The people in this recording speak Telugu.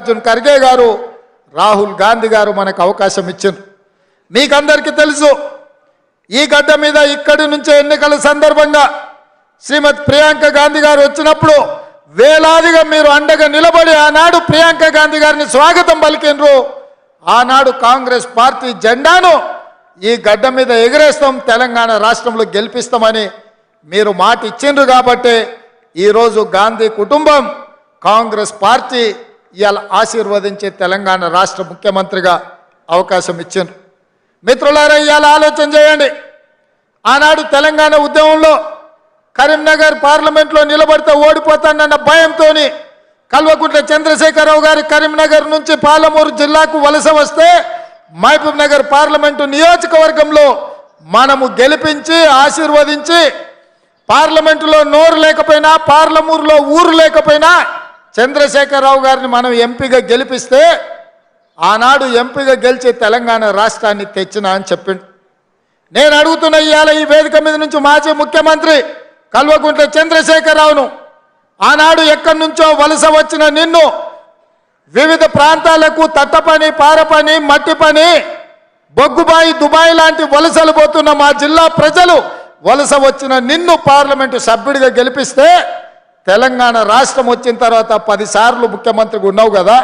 అర్జున్ ఖర్గే గారు రాహుల్ గాంధీ గారు మనకు అవకాశం ఇచ్చారు మీకందరికీ తెలుసు ఈ గడ్డ మీద ఇక్కడి నుంచే ఎన్నికల సందర్భంగా శ్రీమతి ప్రియాంక గాంధీ గారు వచ్చినప్పుడు వేలాదిగా మీరు అండగా నిలబడి ఆనాడు ప్రియాంక గాంధీ గారిని స్వాగతం పలికిండ్రు. ఆనాడు కాంగ్రెస్ పార్టీ జెండాను ఈ గడ్డ మీద ఎగిరేస్తాం తెలంగాణ రాష్ట్రంలో గెలిపిస్తామని మీరు మాట ఇచ్చిండ్రు కాబట్టి ఈరోజు గాంధీ కుటుంబం కాంగ్రెస్ పార్టీ ఇవాళ ఆశీర్వదించే తెలంగాణ రాష్ట్ర ముఖ్యమంత్రిగా అవకాశం ఇచ్చాను మిత్రులారా ఇవాళ ఆలోచన చేయండి. ఆనాడు తెలంగాణ ఉద్యమంలో కరీంనగర్ పార్లమెంట్లో నిలబడితే ఓడిపోతానన్న భయంతో కల్వకుంట్ల చంద్రశేఖరరావు గారు కరీంనగర్ నుంచి పాలమూరు జిల్లాకు వలస వస్తే మహబూబ్ నగర్ పార్లమెంటు నియోజకవర్గంలో మనము గెలిపించి ఆశీర్వదించి పార్లమెంటులో నోరు లేకపోయినా పార్లమూరులో ఊరు లేకపోయినా చంద్రశేఖరరావు గారిని మనం ఎంపీగా గెలిపిస్తే ఆనాడు ఎంపీగా గెలిచి తెలంగాణ రాష్ట్రాన్ని తెచ్చిన అని చెప్పిండు నేను అడుగుతున్న ఇవాళ ఈ వేదిక మీద నుంచి మాజీ ముఖ్యమంత్రి కల్వకుంట్ల చంద్రశేఖరరావును ఆనాడు ఎక్కడి నుంచో వలస వచ్చిన నిన్ను వివిధ ప్రాంతాలకు తట్టపని పారపని మట్టి పని బొగ్గుబాయి దుబాయ్ లాంటి వలసలు పోతున్న మా జిల్లా ప్రజలు వలస వచ్చిన నిన్ను పార్లమెంటు సభ్యుడిగా గెలిపిస్తే తెలంగాణ రాష్ట్రం వచ్చిన తర్వాత పదిసార్లు ముఖ్యమంత్రిగా ఉన్నావు కదా